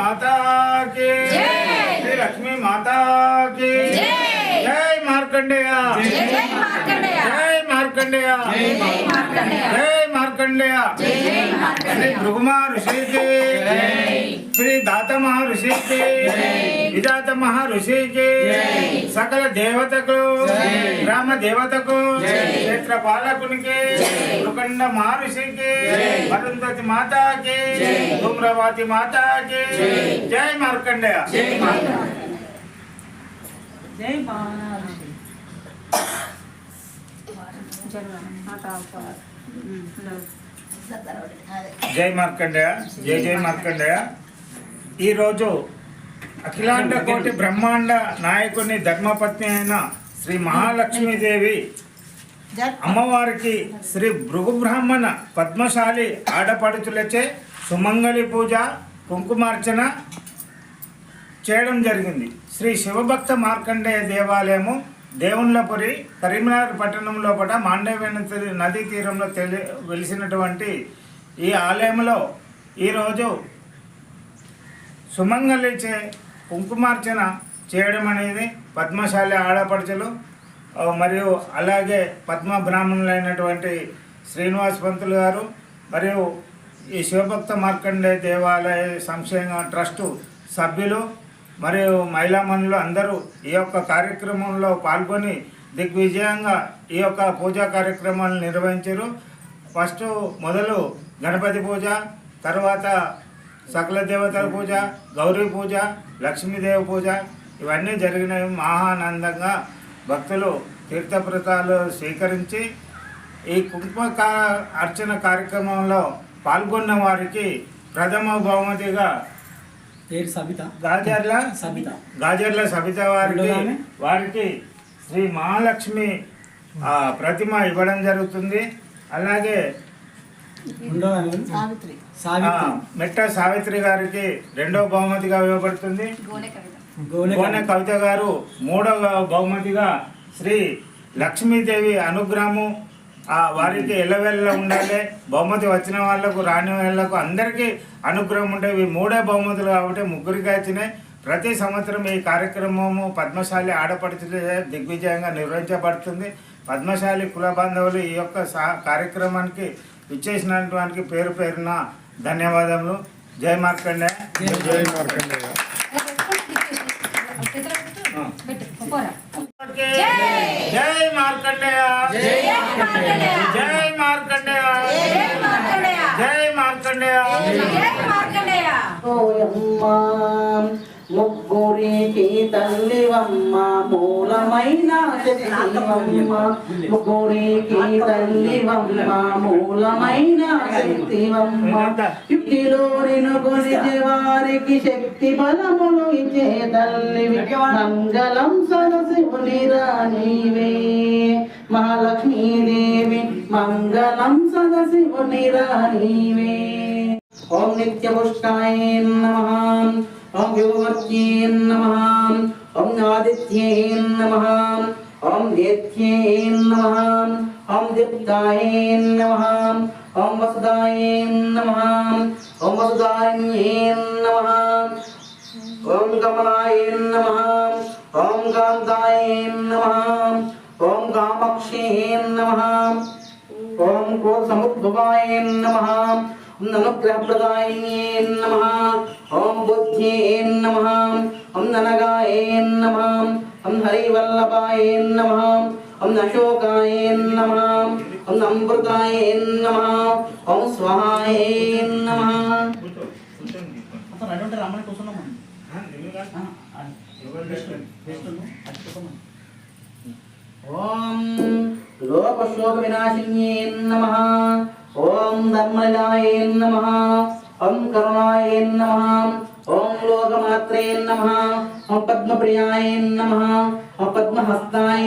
माता के। जय। लक्ष्मी माता के। जय। मार्कंडेया। जय। मार्कंडेया। जय मार्कंडेया। श्री भ्रुगुमा ऋषि के श्री दाता महर्षि के विधाता महर्षि के सकल देवत को ग्राम राम देवतको। క్షేత్ర పాలకునికి మృకండ మహర్షికి అరుంధతి మాతాకి ధూమ్రవాతి మాతాకి. జై. మార్కండేయ. జై బాలాజీ జై మార్కండేయ. జై జై మార్కండేయ. ఈరోజు అఖిలాండ కోటి బ్రహ్మాండ నాయకుని ధర్మపత్ని అయిన శ్రీ మహాలక్ష్మీదేవి అమ్మవారికి శ్రీ భృగు బ్రాహ్మణ పద్మశాలి ఆడపడుచులచే సుమంగళి పూజ కుంకుమార్చన చేయడం జరిగింది. శ్రీ శివభక్త మార్కండేయ దేవాలయము దేవుళ్ళపురి కరీంనగర్ పట్టణం లోపల మాండవ్య నదీ తీరంలో తెలి వెలిసినటువంటి ఈ ఆలయంలో ఈరోజు సుమంగళిచే కుంకుమార్చన చేయడం అనేది పద్మశాలి ఆడపడుచులు మరియు అలాగే పద్మ బ్రాహ్మణులైనటువంటి శ్రీనివాస్ పంతులు గారు మరియు ఈ శివభక్త మార్కండే దేవాలయ సంక్షేమ ట్రస్టు సభ్యులు మరియు మహిళామణులు అందరూ ఈ యొక్క కార్యక్రమంలో పాల్గొని దిగ్విజయంగా ఈ యొక్క పూజా కార్యక్రమాలు నిర్వహించారు. ఫస్ట్ మొదలు గణపతి పూజ తర్వాత సకల దేవతల పూజ గౌరీ పూజ లక్ష్మీదేవి పూజ ఇవన్నీ జరిగినవి మహానందంగా. భక్తులు తీర్థప్రతాలు స్వీకరించి ఈ కుంకుమ అర్చన కార్యక్రమంలో పాల్గొన్న వారికి ప్రథమ బహుమతిగా పేరు సబిత. గాజర్ల సబిత. గాజర్ల సబిత వారికి? వారికి శ్రీ మహాలక్ష్మి ఆ, ప్రతిమ ఇవ్వడం జరుగుతుంది. అలాగే రెండో మెట్ట సావిత్రి గారికి రెండవ బహుమతిగా ఇవ్వబడుతుంది. గోనె కవిత. గోనె కోనె కవిత గారు మూడవ బహుమతిగా శ్రీ లక్ష్మీదేవి అనుగ్రహము ఆ వారికి ఎల్లవెల్ల ఉండాలి. బహుమతి వచ్చిన వాళ్ళకు రాని వాళ్ళకు అందరికీ అనుగ్రహం ఉంటే ఇవి మూడే బహుమతులు కాబట్టి ముగ్గురికి వచ్చినాయి. ప్రతి సంవత్సరం ఈ కార్యక్రమము పద్మశాలి ఆడపడుచుల దిగ్విజయంగా నిర్వహించబడుతుంది. పద్మశాలి కుల బాంధవులు ఈ యొక్క సా కార్యక్రమానికి ఇచ్చేసినటువంటి పేరు పేరున ధన్యవాదములు. జై మార్కండే జై పోరా జై మార్కండేయ జై మార్కండేయ జై మార్కండేయ జై మార్కండేయ జై మార్కండేయ జై మార్కండేయ ఓయమ్మ ముగ్గురికి తల్లివమ్మ మూలమైన శక్తివమ్మ. ముగ్గురికి తల్లివమ్మ మూలమైన శక్తివమ్మ. యుక్తిలో కొలిచే వారికి శక్తి బలములు ఇచ్చే తల్లివి మంగళం సరశివుని రానివే మహాలక్ష్మీదేవి మంగళం సదశివుని రానివే ఓం నిత్యపుష్టాయ నమః. ఓం యోగవర్త్యే నమః ఓం ఆదిత్యే నమః ఓం నేత్యే నమః ఓం దీప్తాయ నమః ఓం వసుదాయ నమః ఓం వసుదాన్యే నమః ఓం కమలాయ నమః ఓం కాంతాయ నమః ఓం కామాక్షే నమః ఓం క్రోధ సముద్భవాయ నమః ఓం ననుగ్రహప్రదాయే నమః ఓం బుద్ధ్యే ఓం ననగాయ నమః ఓం హరివల్లభాయ నమః ఓం అశోకాయ నమః ఓం అమృతాయ నమః ఓం స్వాహాయ నమః కూర్చో కూర్చోండి ఓం లోకశోక వినాశిన్యే ఓం నమః ఓం కరుణాయ నమ. ఓం లోకమాత్రే నమః. ఓం పద్మప్రియాయ నమ. ఓం పద్మహస్తాయ